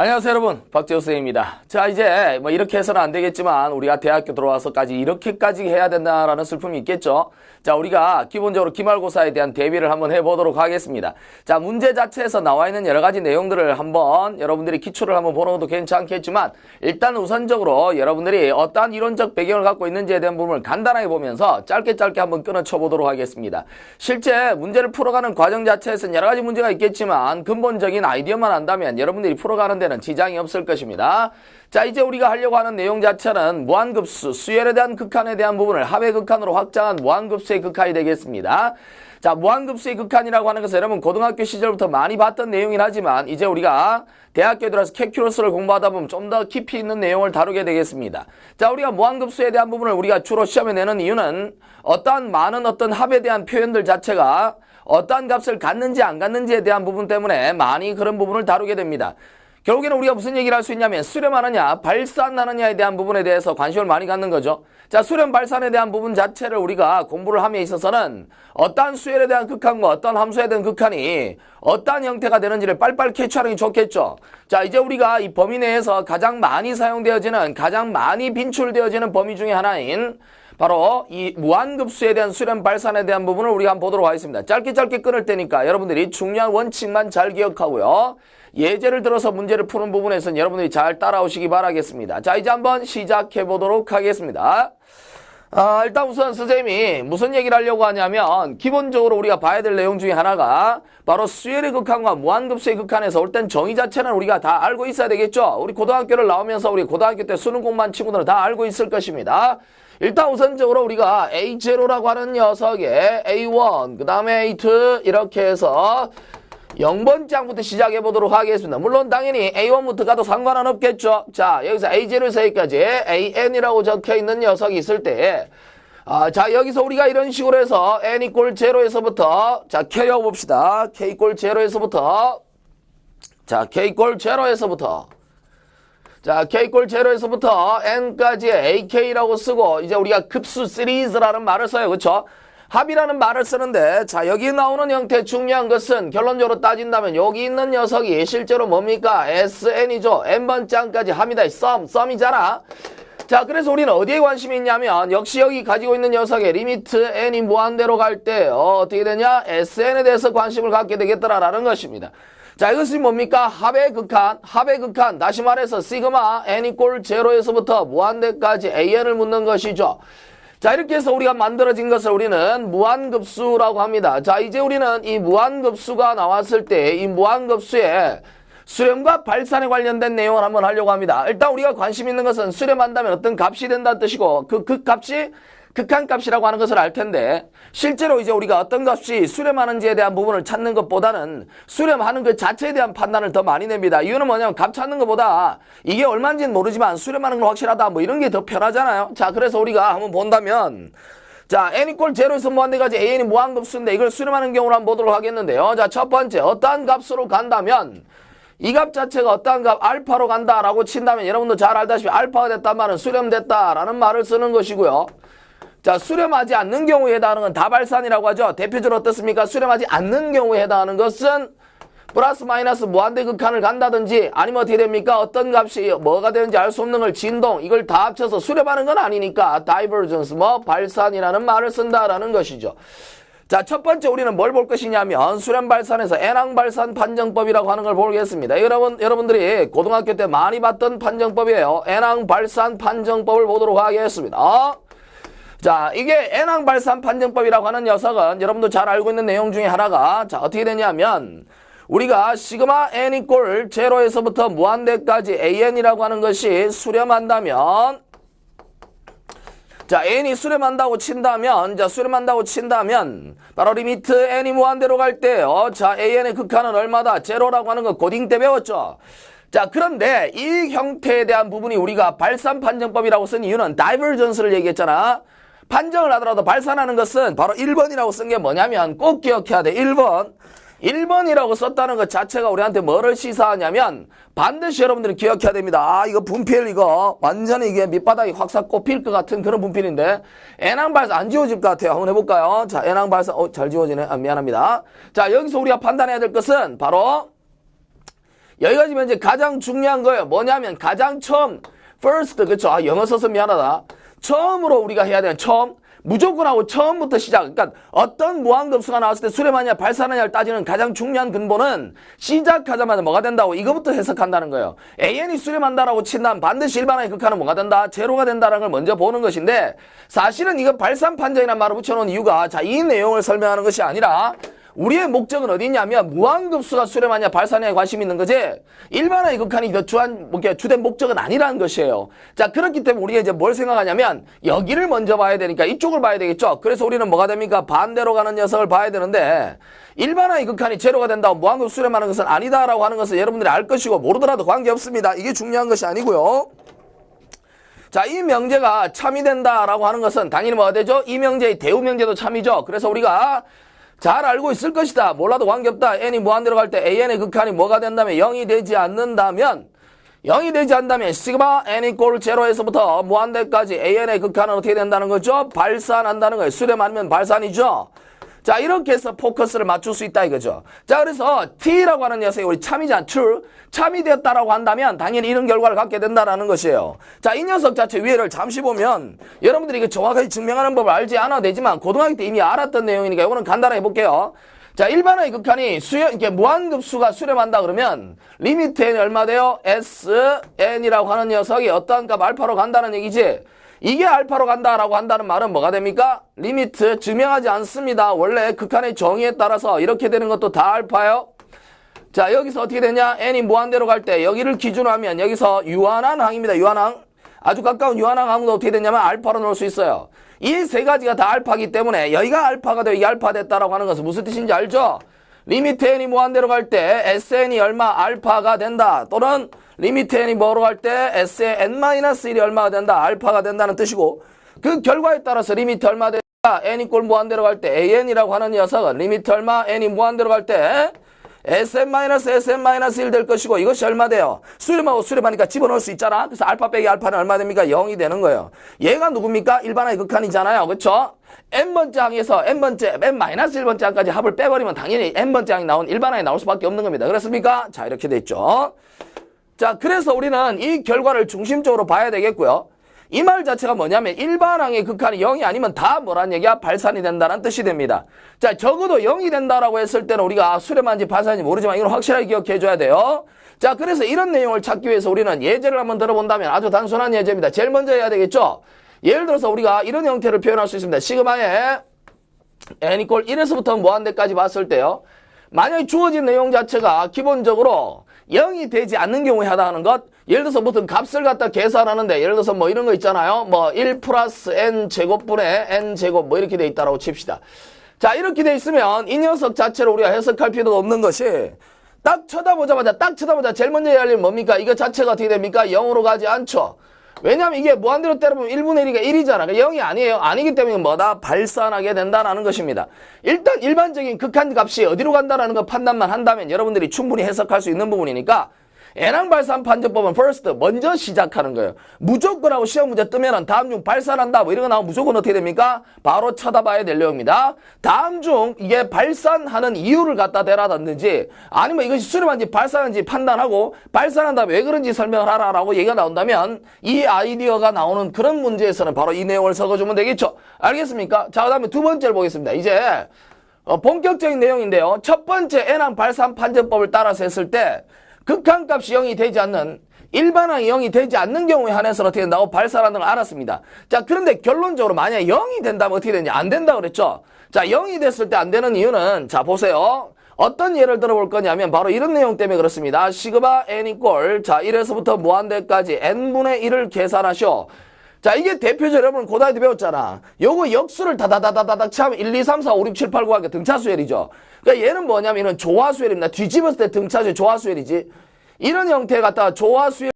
안녕하세요 여러분. 박재호 쌤입니다. 자 이제 뭐 이렇게 해서는 안 되겠지만 우리가 대학교 들어와서까지 이렇게까지 해야 된다라는 슬픔이 있겠죠? 자 우리가 기본적으로 기말고사에 대한 대비를 한번 해보도록 하겠습니다. 자 문제 자체에서 나와 있는 여러 가지 내용들을 한번 여러분들이 기초를 한번 보는 것도 괜찮겠지만 일단 우선적으로 여러분들이 어떠한 이론적 배경을 갖고 있는지에 대한 부분을 간단하게 보면서 짧게 짧게 한번 끊어쳐 보도록 하겠습니다. 실제 문제를 풀어가는 과정 자체에서는 여러 가지 문제가 있겠지만 근본적인 아이디어만 안다면 여러분들이 풀어가는 데는 지장이 없을 것입니다. 자 이제 우리가 하려고 하는 내용 자체는 무한급수, 수열에 대한 극한에 대한 부분을 합의 극한으로 확장한 무한급수의 극한이 되겠습니다. 자 무한급수의 극한이라고 하는 것은 여러분 고등학교 시절부터 많이 봤던 내용이긴 하지만 이제 우리가 대학교에 들어서 캘큘러스를 공부하다 보면 좀 더 깊이 있는 내용을 다루게 되겠습니다. 자 우리가 무한급수에 대한 부분을 우리가 주로 시험에 내는 이유는 어떠한 많은 어떤 합에 대한 표현들 자체가 어떠한 값을 갖는지 안 갖는지에 대한 부분 때문에 많이 그런 부분을 다루게 됩니다. 결국에는 우리가 무슨 얘기를 할 수 있냐면 수렴하느냐 발산하느냐에 대한 부분에 대해서 관심을 많이 갖는 거죠. 자 수렴 발산에 대한 부분 자체를 우리가 공부를 함에 있어서는 어떠한 수열에 대한 극한과 어떠한 함수에 대한 극한이 어떠한 형태가 되는지를 빨빨 캐치하는 게 좋겠죠. 자 이제 우리가 이 범위 내에서 가장 많이 사용되어지는 가장 많이 빈출되어지는 범위 중에 하나인 바로 이 무한급수에 대한 수렴 발산에 대한 부분을 우리가 한번 보도록 하겠습니다. 짧게 짧게 끊을 테니까 여러분들이 중요한 원칙만 잘 기억하고요. 예제를 들어서 문제를 푸는 부분에서는 여러분들이 잘 따라오시기 바라겠습니다. 자 이제 한번 시작해 보도록 하겠습니다. 아, 일단 우선 선생님이 무슨 얘기를 하려고 하냐면 기본적으로 우리가 봐야 될 내용 중에 하나가 바로 수열의 극한과 무한급수의 극한에서 올 땐 정의 자체는 우리가 다 알고 있어야 되겠죠. 우리 고등학교를 나오면서 우리 고등학교 때 수능 공부한 친구들은 다 알고 있을 것입니다. 일단 우선적으로 우리가 A0라고 하는 녀석에 A1, 그 다음에 A2 이렇게 해서 0번 장부터 시작해 보도록 하겠습니다. 물론 당연히 A1부터 가도 상관은 없겠죠. 자, 여기서 A0에서 여기까지 AN이라고 적혀 있는 녀석이 있을 때, 아, 자, 여기서 우리가 이런 식으로 해서 N 이꼴 0에서부터, 자, K하고 봅시다. K 이꼴 0에서부터, 자, K 이꼴 0에서부터, 자, K꼴 제로에서부터 N까지 AK라고 쓰고, 이제 우리가 급수 시리즈라는 말을 써요. 그쵸? 합이라는 말을 쓰는데, 자, 여기 나오는 형태 중요한 것은 결론적으로 따진다면 여기 있는 녀석이 실제로 뭡니까? SN이죠. N번장까지 합니다. 썸, 썸이잖아. 자, 그래서 우리는 어디에 관심이 있냐면, 역시 여기 가지고 있는 녀석의 리미트 N이 무한대로 갈 때, 어, 어떻게 되냐? SN에 대해서 관심을 갖게 되겠더라라는 것입니다. 자, 이것이 뭡니까? 합의 극한, 합의 극한, 다시 말해서 시그마 n 이꼴 제로에서부터 무한대까지 an을 묻는 것이죠. 자, 이렇게 해서 우리가 만들어진 것을 우리는 무한급수라고 합니다. 자, 이제 우리는 이 무한급수가 나왔을 때 이 무한급수에 수렴과 발산에 관련된 내용을 한번 하려고 합니다. 일단 우리가 관심 있는 것은 수렴한다면 어떤 값이 된다는 뜻이고 그 극값이 극한값이라고 하는 것을 알 텐데 실제로 이제 우리가 어떤 값이 수렴하는지에 대한 부분을 찾는 것보다는 수렴하는 것 자체에 대한 판단을 더 많이 냅니다. 이유는 뭐냐면 값 찾는 것보다 이게 얼마인지는 모르지만 수렴하는 건 확실하다 뭐 이런 게 더 편하잖아요. 자 그래서 우리가 한번 본다면 자 n 이꼴 제로에서 무한대까지 an이 무한급수인데 이걸 수렴하는 경우를 한번 보도록 하겠는데요. 자 첫 번째 어떠한 값으로 간다면 이 값 자체가 어떠한 값 알파로 간다라고 친다면 여러분도 잘 알다시피 알파가 됐단 말은 수렴됐다라는 말을 쓰는 것이고요. 자, 수렴하지 않는 경우에 해당하는 건 다발산이라고 하죠. 대표적으로 어떻습니까? 수렴하지 않는 경우에 해당하는 것은 플러스 마이너스 무한대 극한을 간다든지 아니면 어떻게 됩니까? 어떤 값이 뭐가 되는지 알 수 없는 걸 진동 이걸 다 합쳐서 수렴하는 건 아니니까 다이버전스 뭐 발산이라는 말을 쓴다라는 것이죠. 자, 첫 번째 우리는 뭘 볼 것이냐면 수렴 발산에서 N항 발산 판정법이라고 하는 걸 보겠습니다. 여러분 여러분들이 고등학교 때 많이 봤던 판정법이에요. N항 발산 판정법을 보도록 하겠습니다. 자, 이게 N항 발산 판정법이라고 하는 녀석은 여러분도 잘 알고 있는 내용 중에 하나가 자, 어떻게 되냐면 우리가 시그마 n 이꼴 제로에서부터 무한대까지 an이라고 하는 것이 수렴한다면 자, n이 수렴한다고 친다면, 자, 수렴한다고 친다면, 바로 리미트 n이 무한대로 갈 때, 어, 자, an의 극한은 얼마다? 제로라고 하는 거 고딩 때 배웠죠? 자, 그런데 이 형태에 대한 부분이 우리가 발산 판정법이라고 쓴 이유는 다이버전스를 얘기했잖아. 판정을 하더라도 발산하는 것은 바로 1번이라고 쓴 게 뭐냐면 꼭 기억해야 돼. 1번. 1번이라고 썼다는 것 자체가 우리한테 뭐를 시사하냐면 반드시 여러분들이 기억해야 됩니다. 아 이거 분필 이거 완전히 이게 밑바닥이 확 싹 꼽힐 것 같은 그런 분필인데 애낭 발사 안 지워질 것 같아요. 한번 해볼까요? 자 애낭 발사 어, 잘 지워지네. 아, 미안합니다. 자 여기서 우리가 판단해야 될 것은 바로 여기가 지금 이제 가장 중요한 거예요. 뭐냐면 가장 처음 first 그쵸? 아, 영어 써서 미안하다. 처음으로 우리가 해야 되는 처음 무조건 하고 처음부터 시작. 그러니까 어떤 무한급수가 나왔을 때 수렴하냐 발산하냐를 따지는 가장 중요한 근본은 시작하자마자 뭐가 된다고 이거부터 해석한다는 거예요. AN이 수렴한다라고 친다면 반드시 일반화의 극한은 뭐가 된다? 제로가 된다는 걸 먼저 보는 것인데 사실은 이거 발산 판정이라는 말을 붙여놓은 이유가 자 이 내용을 설명하는 것이 아니라 우리의 목적은 어디 있냐면 무한급수가 수렴하냐 발산에 관심 있는 거지 일반화의 극한이 그 주한 주된 목적은 아니라는 것이에요. 자 그렇기 때문에 우리가 이제 뭘 생각하냐면 여기를 먼저 봐야 되니까 이쪽을 봐야 되겠죠. 그래서 우리는 뭐가 됩니까? 반대로 가는 녀석을 봐야 되는데 일반화의 극한이 제로가 된다고 무한급 수렴하는 것은 아니다라고 하는 것을 여러분들이 알 것이고 모르더라도 관계없습니다. 이게 중요한 것이 아니고요. 자, 이 명제가 참이 된다라고 하는 것은 당연히 뭐가 되죠? 이 명제의 대우 명제도 참이죠. 그래서 우리가 잘 알고 있을 것이다. 몰라도 관계없다. n이 무한대로 갈 때 an의 극한이 뭐가 된다면 0이 되지 않는다면 0이 되지 않다면 시그마 n 이꼴 제로에서부터 무한대까지 an의 극한은 어떻게 된다는 거죠? 발산한다는 거예요. 수렴 아니면 발산이죠. 자 이렇게 해서 포커스를 맞출 수 있다 이거죠. 자 그래서 T라고 하는 녀석이 우리 참이잖아. true. 참이 되었다라고 한다면 당연히 이런 결과를 갖게 된다라는 것이에요. 자 이 녀석 자체 위에를 잠시 보면 여러분들이 이거 정확하게 증명하는 법을 알지 않아도 되지만 고등학교 때 이미 알았던 내용이니까 이거는 간단하게 볼게요. 자 일반화의 극한이 수렴 이게 무한급수가 수렴한다 그러면 리미트 n이 얼마 돼요? s n이라고 하는 녀석이 어떠한 값 알파로 간다는 얘기지. 이게 알파로 간다라고 한다는 말은 뭐가 됩니까? 리미트 증명하지 않습니다. 원래 극한의 정의에 따라서 이렇게 되는 것도 다 알파요. 자 여기서 어떻게 되냐? n이 무한대로 갈 때 여기를 기준으로 하면 여기서 유한한 항입니다. 유한항. 아주 가까운 유한항 항도 어떻게 되냐면 알파로 넣을 수 있어요. 이 세 가지가 다 알파기 때문에 여기가 알파가 되고 이 알파 됐다라고 하는 것은 무슨 뜻인지 알죠? 리미트 n이 무한대로 갈 때 sn이 얼마 알파가 된다. 또는 리미트 n이 뭐로 갈때 s의 n-1이 얼마가 된다. 알파가 된다는 뜻이고 그 결과에 따라서 리미트 얼마 된다. n 이꼴 무한대로 갈 때 an이라고 하는 녀석은 리미트 얼마 n이 무한대로 갈 때 sn-sn-1 될 것이고 이것이 얼마 돼요? 수렴하고 수렴하니까 집어넣을 수 있잖아. 그래서 알파 빼기 알파는 얼마 됩니까? 0이 되는 거예요. 얘가 누굽니까? 일반화의 극한이잖아요. 그렇죠? n번째 항에서 n번째, n-1번째 항까지 합을 빼버리면 당연히 n번째 항이 나온 일반화에 나올 수밖에 없는 겁니다. 그렇습니까? 자 이렇게 돼 있죠. 자 그래서 우리는 이 결과를 중심적으로 봐야 되겠고요. 이 말 자체가 뭐냐면 일반항의 극한이 0이 아니면 다 뭐란 얘기야? 발산이 된다는 뜻이 됩니다. 자 적어도 0이 된다라고 했을 때는 우리가 수렴한지 발산인지 모르지만 이건 확실하게 기억해 줘야 돼요. 자 그래서 이런 내용을 찾기 위해서 우리는 예제를 한번 들어본다면 아주 단순한 예제입니다. 제일 먼저 해야 되겠죠? 예를 들어서 우리가 이런 형태를 표현할 수 있습니다. 시그마에 n 이꼴 1에서부터 무한대까지 봤을 때요. 만약에 주어진 내용 자체가 기본적으로 0이 되지 않는 경우에 해당하는 것 예를 들어서 무슨 값을 갖다 계산하는데 예를 들어서 뭐 이런 거 있잖아요. 뭐 1 플러스 n 제곱분의 n 제곱 뭐 이렇게 돼 있다라고 칩시다. 자 이렇게 돼 있으면 이 녀석 자체를 우리가 해석할 필요도 없는 것이 딱 쳐다보자마자 딱 쳐다보자 제일 먼저 해야 할 일은 뭡니까? 이거 자체가 어떻게 됩니까? 0으로 가지 않죠. 왜냐면 이게 무한대로 때려보면 1분의 1이가 1이잖아. 그러니까 0이 아니에요. 아니기 때문에 뭐다? 발산하게 된다는 것입니다. 일단 일반적인 극한 값이 어디로 간다는 거 판단만 한다면 여러분들이 충분히 해석할 수 있는 부분이니까 애낭 발산 판정법은 first 먼저 시작하는 거예요. 무조건 하고 시험 문제 뜨면은 다음 중 발산한다 뭐 이런 거 나오면 무조건 어떻게 됩니까? 바로 쳐다봐야 될 내용입니다. 다음 중 이게 발산하는 이유를 갖다 대라든지 아니면 이것이 수렴한지 발산한지 판단하고 발산한 다음에 왜 그런지 설명을 하라라고 얘기가 나온다면 이 아이디어가 나오는 그런 문제에서는 바로 이 내용을 적어주면 되겠죠. 알겠습니까? 자, 그 다음에 두 번째를 보겠습니다. 이제 어, 본격적인 내용인데요. 첫 번째 애낭 발산 판정법을 따라서 했을 때 극한값이 0이 되지 않는 일반항이 0이 되지 않는 경우에 한해서 어떻게 된다고 발산하는 걸 알았습니다. 자, 그런데 결론적으로 만약에 0이 된다면 어떻게 되냐? 안 된다 그랬죠? 자, 0이 됐을 때 안 되는 이유는 자, 보세요. 어떤 예를 들어볼 거냐면 바로 이런 내용 때문에 그렇습니다. 시그마 n 이꼴 자 1에서부터 무한대까지 n분의 1을 계산하셔. 자 이게 대표적 여러분 고등학교 때 배웠잖아. 요거 역수를 다다다다다닥 차면 1, 2, 3, 4, 5, 6, 7, 8, 9 하게 등차수열이죠. 그러니까 얘는 뭐냐면 은 조화수열입니다. 뒤집었을 때 등차수열 조화수열이지. 이런 형태 갖다가 조화수열